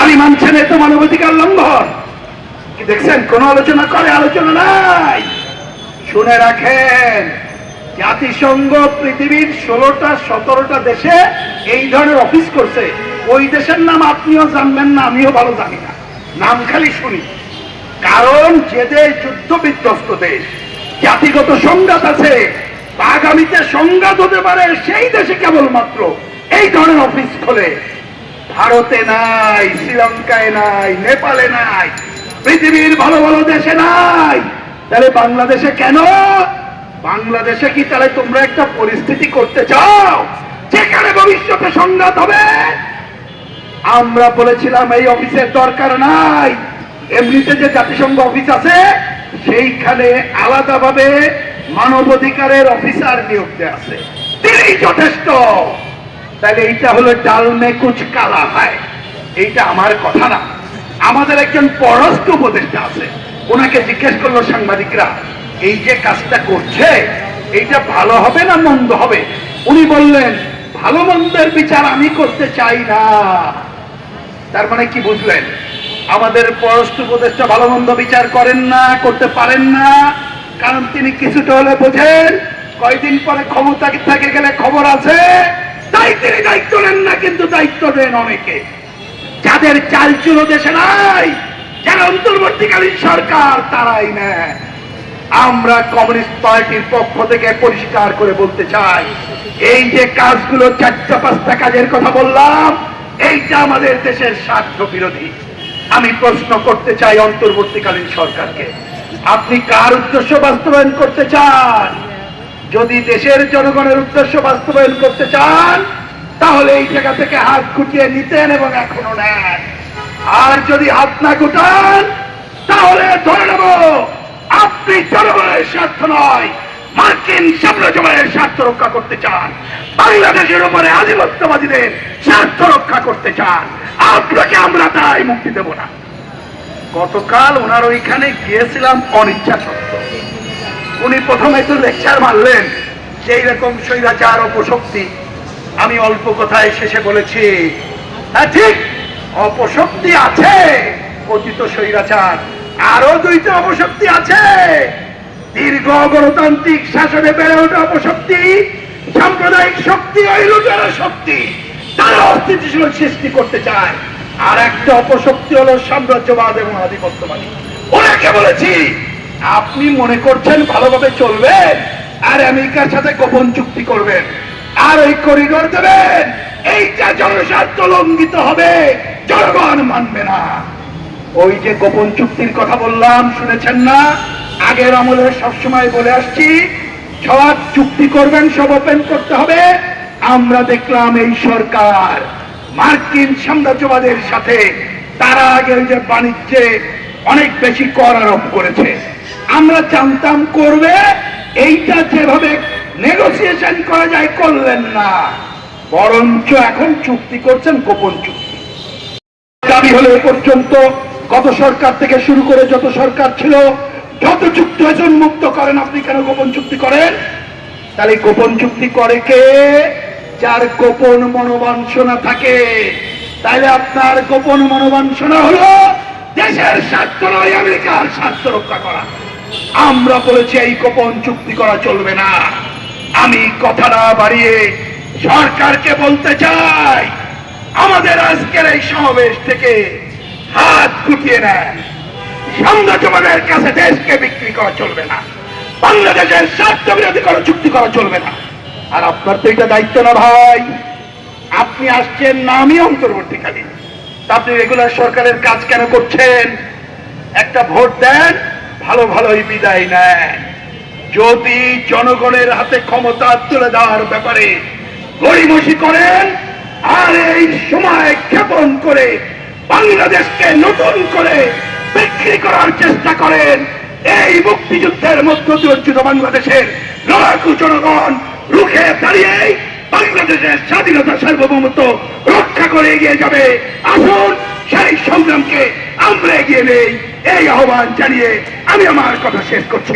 দাবি মানছেন এ তো মানবাধিকার লঙ্ঘন। কি দেখছেন? কোন আলোচনা করে, আলোচনা নাই। শুনে রাখেন, জাতিসংঘ পৃথিবীর ষোলোটা, সতেরোটা দেশে এই ধরনের অফিস করছে। ওই দেশের নাম আপনিও জানবেন না, আমিও ভালো জানি না। নাম খালি শুনি। কারণ যে দেশ যুদ্ধ বিধ্বস্ত দেশ, জাতিগত সংঘাত আছে। আগামীতে সংঘাত হতে পারে, সেই দেশে কেবলমাত্র এই ধরনের অফিস খোলে। ভারতে নাই, শ্রীলঙ্কায় নাই, নেপালে নাই, পৃথিবীর ভালো ভালো দেশে নাই। তাহলে বাংলাদেশে কেন? বাংলাদেশে কি তাহলে তোমরা একটা পরিস্থিতি করতে চাও? যেখানে ভবিষ্যতে সংঘাত হবে। আমরা বলেছিলাম এই অফিসের দরকার নাই। এমনিতে যে জাতিসংঘ অফিস আছে, সেইখানে আলাদাভাবে মানবাধিকারের অফিসার নিয়োগ দেয়া আছে। তিনি যথেষ্ট। তাহলে এইটা হলো ডালমে কুচ কালা হয়। এইটা আমার কথা না। আমাদের একজন পররাষ্ট্র উপদেষ্টা আছে। ওনাকে জিজ্ঞেস করল সাংবাদিকরা, এই যে কাজটা করছে, এইটা ভালো হবে না মন্দ হবে? উনি বললেন, ভালো মন্দের বিচার আমি করতে চাই না। তার মানে কি বুঝলেন? আমাদের পররাষ্ট্র উপদেষ্টা ভালো মন্দ বিচার করেন না, করতে পারেন না। কারণ তিনি কিছুটা হলে বোঝেন, কয়দিন পরে ক্ষমতা থেকে গেলে খবর আছে। তাই তিনি দায়িত্ব নেন না, কিন্তু দায়িত্ব দেন অনেকে। যাদের চাল চুল দেশে নাই, যারা অন্তর্বর্তীকালীন সরকার, তারাই নেয়। আমরা কমিউনিস্ট পার্টির পক্ষ থেকে পরিষ্কার করে বলতে চাই, এই যে কাজগুলো চারটা পাঁচটা কাজের কথা বললাম, এইটা আমাদের দেশের স্বার্থ বিরোধী। আমি প্রশ্ন করতে চাই অন্তর্বর্তীকালীন সরকারকে, আপনি কার উদ্দেশ্য বাস্তবায়ন করতে চান? যদি দেশের জনগণের উদ্দেশ্য বাস্তবায়ন করতে চান, তাহলে এই জায়গা থেকে হাত গুটিয়ে নিতেন এবং এখনও নেন। আর যদি হাত না গুটান, তাহলে ধরে নেব, আপনি জনগণের স্বার্থ নয়, মার্কিন সাম্রাজ্যবাদের স্বার্থ রক্ষা করতে চান, বাংলাদেশের উপরে আধিপত্যবাদীদের স্বার্থ রক্ষা করতে চান। আপনাকে আমরা তাই মুক্তি দেব না। গতকাল ওনার ওইখানে গিয়েছিলাম অনিচ্ছা সত্ত্বেও উনি প্রথমে একটু লেকচার মারলেন সেই রকম স্বৈরাচার অপশক্তি আমি অল্প কথায় শেষে বলেছি হ্যাঁ ঠিক অপশক্তি আছে, অতীত স্বৈরাচার আরও দুইটা অপশক্তি আছে। দীর্ঘ গণতান্ত্রিক শাসনে বেড়ে ওঠা অপশক্তি সাম্প্রদায়িক শক্তি ওই লুটারা শক্তি, তারা অস্থিতিশীল সৃষ্টি করতে চায়। আর একটা অপশক্তি হলো সাম্রাজ্যবাদ এবং আধিপত্যবাদী। ওনাকে বলেছি আপনি মনে করছেন ভালোভাবে চলবেন আর আমেরিকার সাথে গোপন চুক্তি করবেন। আর ওই করিডোর দেবেন। এইটা জনস্বার্থ লঙ্ঘিত হবে। জনগণ মানবে না। ওই যে গোপন চুক্তির কথা বললাম, শুনেছেন না? আগের আমলে সবসময় বলে আসছি, সব চুক্তি করবেন, সব ওপেন করতে হবে। আমরা দেখলাম এই সরকার মার্কিন সাম্রাজ্যবাদের সাথে তারা আগে যে বাণিজ্যে অনেক বেশি কর আরোপ করেছে। আমরা জানতাম করবে, এইটা যেভাবে নেগোসিয়েশন করা যায় করলেন না। বরঞ্চ এখন চুক্তি করছেন গোপন চুক্তি। দাবি হলো এ পর্যন্ত গত সরকার থেকে শুরু করে যত সরকার ছিল, যত চুক্তি হয়েছে মুক্ত করেন, আপনি কেন গোপন চুক্তি করেন? তাহলে গোপন চুক্তি করে কে? যার গোপন মনোবাঞ্ছনা থাকে। তাইলে আপনার গোপন মনোবাঞ্ছনা হলো দেশের স্বার্থ নয়, আমেরিকার স্বার্থ রক্ষা করা। আমরা বলেছি, এই গোপন চুক্তি করা চলবে না। আমি কথা না বাড়িয়ে সরকারকে বলতে চাই, আমাদের আজকের এই সমাবেশ থেকে হাত গুটিয়ে নেন। সাম্রাজ্যবাদের কাছে দেশকে বিক্রি করা চলবে না। বাংলাদেশের স্বার্থ বিরোধী করা চুক্তি করা চলবে না। আর আপনার তো এটা দায়িত্ব না ভাই। আপনি আসছেন নামই অন্তর্বর্তীকালীন। তা আপনি রেগুলার সরকারের কাজ কেন করছেন? একটা ভোট দেন ভালো ভালোই বিদায় নেন যদি জনগণের হাতে ক্ষমতা তুলে দেওয়ার ব্যাপারে গড়িমসি করেন, আর এই সময় ক্ষেপণ করে বাংলাদেশকে নতুন করে বিক্রি করার চেষ্টা করেন, এই মুক্তিযুদ্ধের মধ্য দিয়ে বাংলাদেশের লড়াকু জনগণ রুখে দাঁড়িয়ে বাংলাদেশের স্বাধীনতা সার্বভৌমত্ব রক্ষা করে এগিয়ে যাবে। আসুন সেই সংগ্রামকে আমরা এগিয়ে নেই। এই আহ্বান জানিয়ে আমি আমার কথা শেষ করছি।